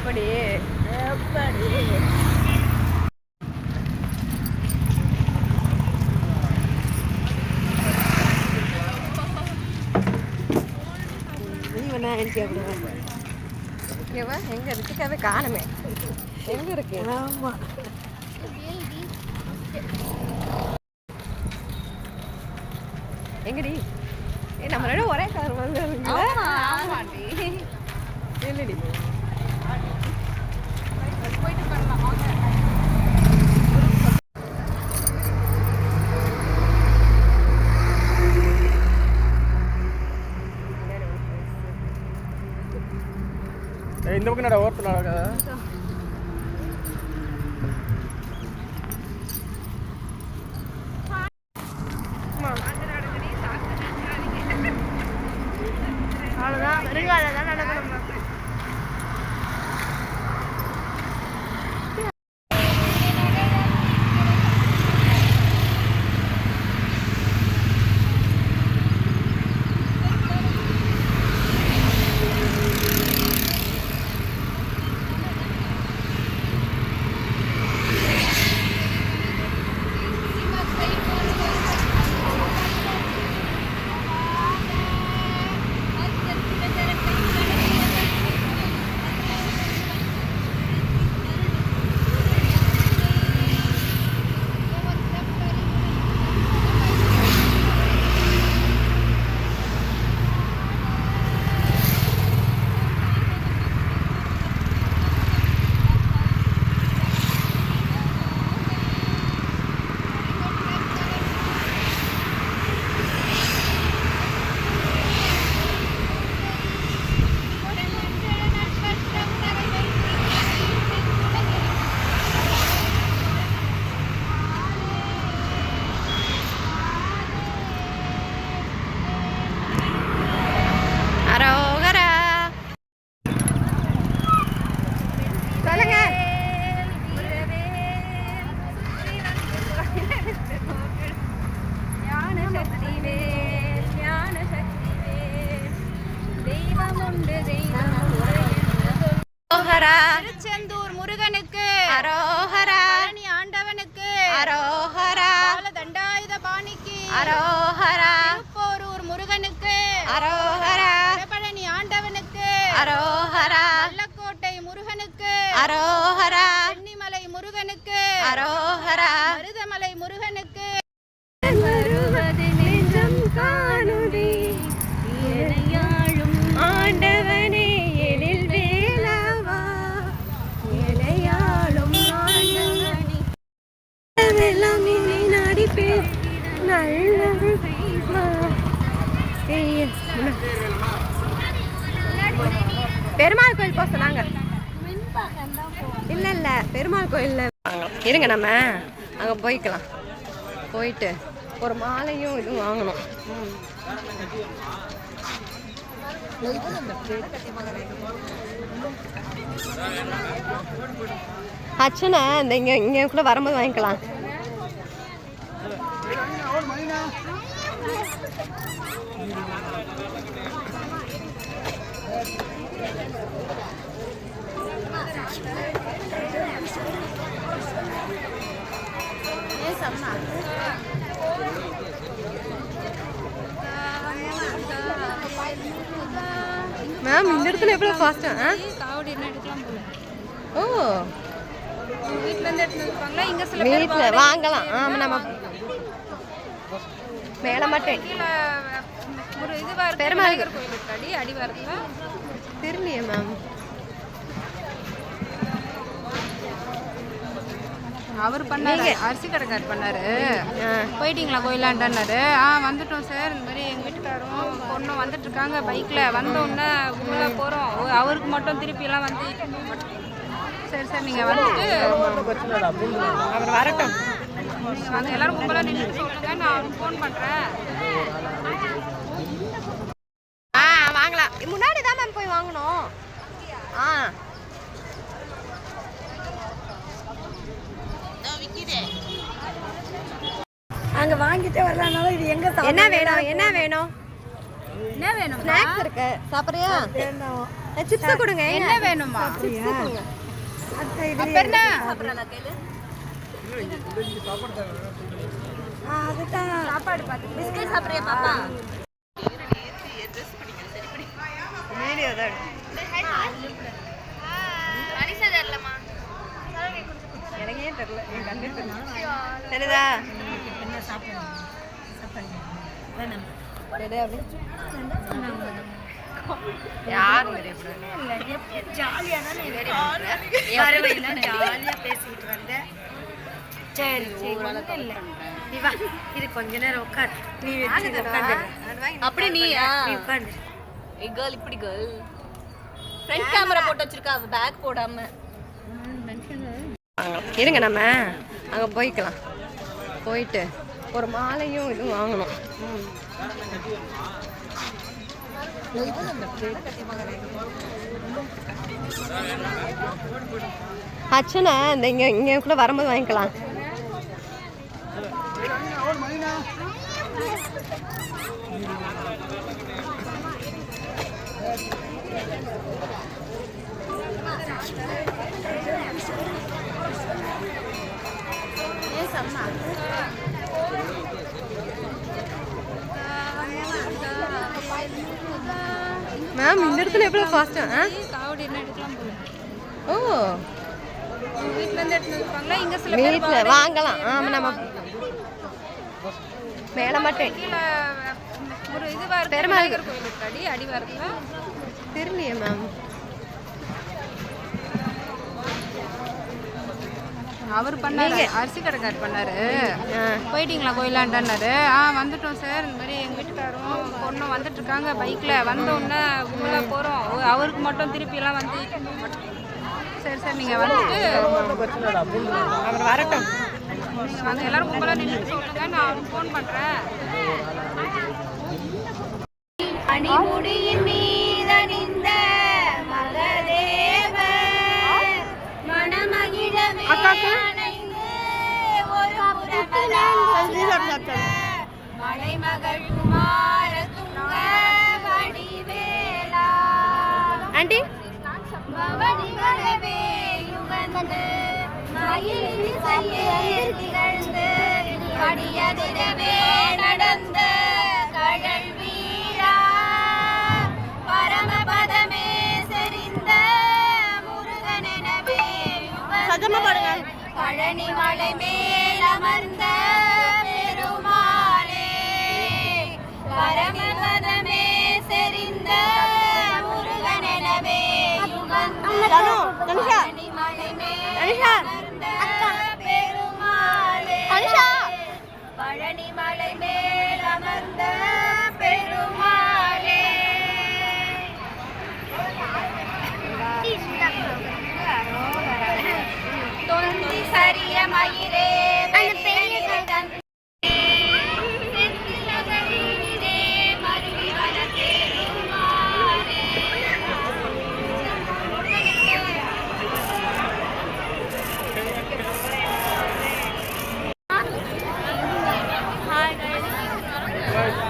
எப்படி? எப்படி? நான் எனக்கு அப்படி எங்கே இருக்கு? அதை காணுமே. எங்கே இருக்கு? ஆமாம் எங்கடி? ஏ நம்மளோட ஒரே கார் வந்து இல்லைடி இந்த பக்கம் நட ஓரத்தில் நடக்காத அவ்வளோதான் வருங்கால தான் நடக்கும். அரோகரா திருச்செந்தூர் முருகனுக்கு. அரோகரா பழனி ஆண்டவனுக்கு. அரோகரா தண்டாயுத பாணிக்கு. அரோகரா திருப்போரூர் முருகனுக்கு. அரோகரா பழனி ஆண்டவனுக்கு. அரோகரா பள்ளக்கோட்டை முருகனுக்கு. அரோகரா சென்னிமலை முருகனுக்கு. அரோகரா மருதமலை முருகனுக்கு. இல்ல இல்ல. பெருமாள் கோயில்ல இருங்க நம்ம. அங்க போய்க்கலாம். போயிட்டு ஒரு மாலையும் இதுவும் வாங்கணும். அச்சனை இந்த இங்கே இங்கே கூட வரும்போது வாங்கிக்கலாம். மேம் இந்த இடத்துல எவ்வளோ ஃபாஸ்ட்டா காவடி என்ன எடுக்கலாம் ஓ. வீட்ல இருந்து எடுத்து இருப்பாங்களா இங்க சில வீட்டில் வாங்கலாம். ஆமாம் நம்ம மேலே மட்டும். ஒரு இதுவா இருக்கு பெருமாள் அடிவாரத்துல தெரியலையே மேம் அவர் பண்ணாரு. அரிசி கடைக்கார் பண்ணாரு. போயிட்டீங்களா கோயிலாண்டான்னாரு. ஆ வந்துட்டோம் சார். இந்த மாதிரி எங்கள் வீட்டுக்காரும் பொண்ணும் வந்துட்டு இருக்காங்க பைக்கில் வந்தோடனே உள்ளே போகிறோம் அவருக்கு மட்டும் திருப்பி எல்லாம் வந்து சரி சார் நீங்கள் வந்துட்டு அவர் வரட்டும். நீங்கள் வாங்க எல்லாரும் கும்பலாக நின்று சொல்லுங்க. நான் அவருக்கு ஃபோன் பண்ணுறேன் ஆ வாங்கலாம். முன்னாடி தான் மேம் போய் வாங்கணும் ஆ. அங்க வாங்கிட்டே வரலானால இது எங்க என்ன வேணும்? என்ன வேணும்? என்ன வேணும் ஸ்நாக்ஸ் இருக்கு. சாப்பிட்றியா? சிப்ஸ் கொடுங்க. என்ன வேணுமா அத்தை இது அப்ப என்ன? அதுதான். சாப்பாடு பார்த்து. பிஸ்கட் சாப்பிட்றியா பாப்பா? வீடியோ எனக்கே தெரியல. தெரியுதா? யாரும் ஜாலியாக யாரும் ஜாலியாக பேசிக்கிட்டு பேசிட்டு வந்தேன் சரி சரி ஒண்ணும் இல்லை நீ வா இது கொஞ்ச நேரம் உட்கார் நீ வச்சு உட்காந்து அப்படி நீ நீ உட்காந்து கேர்ள் இப்படி கேர்ள் ஃப்ரண்ட் கேமரா போட்டு வச்சிருக்கா அவ பேக் போடாம இருங்க நம்ம அங்கே போய்க்கலாம். போயிட்டு. ஒரு மாலையும் இதுவும் வாங்கணும் அச்சனை இந்த இங்க இங்க கூட வரும்போது வாங்கிக்கலாம் Thank you. இடத்துல எவ்வளோ ஃபாஸ்ட்டா காவடி எடுக்கலாம் ஓ. வீட்டில் வாங்கலாம். ஆமாம் நம்ம மேலே மட்டும் பெருமாள் அடிவாரத்துல தெரியலையே மேம் அவர் பண்ணாரு. அரிசி கடைக்கார் பண்ணாரு. போயிட்டீங்களா கோயிலாண்டாரு ஆ வந்துட்டோம் சார். இந்த மாதிரி எங்கள் வீட்டுக்காரும் பொண்ணும் வந்துட்டு இருக்காங்க பைக்கில் வந்த உடனே உள்ள போகிறோம் அவருக்கு மட்டும் திருப்பி எல்லாம் வந்து சரி சார் நீங்கள் வந்துட்டு அவர் வரட்டும். நீங்கள் வாங்க எல்லாரும் கும்பலாக நின்று நான் அவருக்கு ஃபோன் பண்ணுறேன் மலைமகள் குமார துங்க வடிவேலா ஆண்டி? பவனிகளவே யுகந்து மயில் செய்யே திகழ்ந்து கடியதிரவே நடந்த கடல் வீரா பரமபதமே செறிந்த முருகனெனவே யுகந்து பழனி மலை மேல் அமர்ந்த அனுஷா. அனுஷா. அக்கா. அனுஷா. பழனி மலை மேல் அமர்ந்த பெருமாளே தொந்தி சரியமய guys.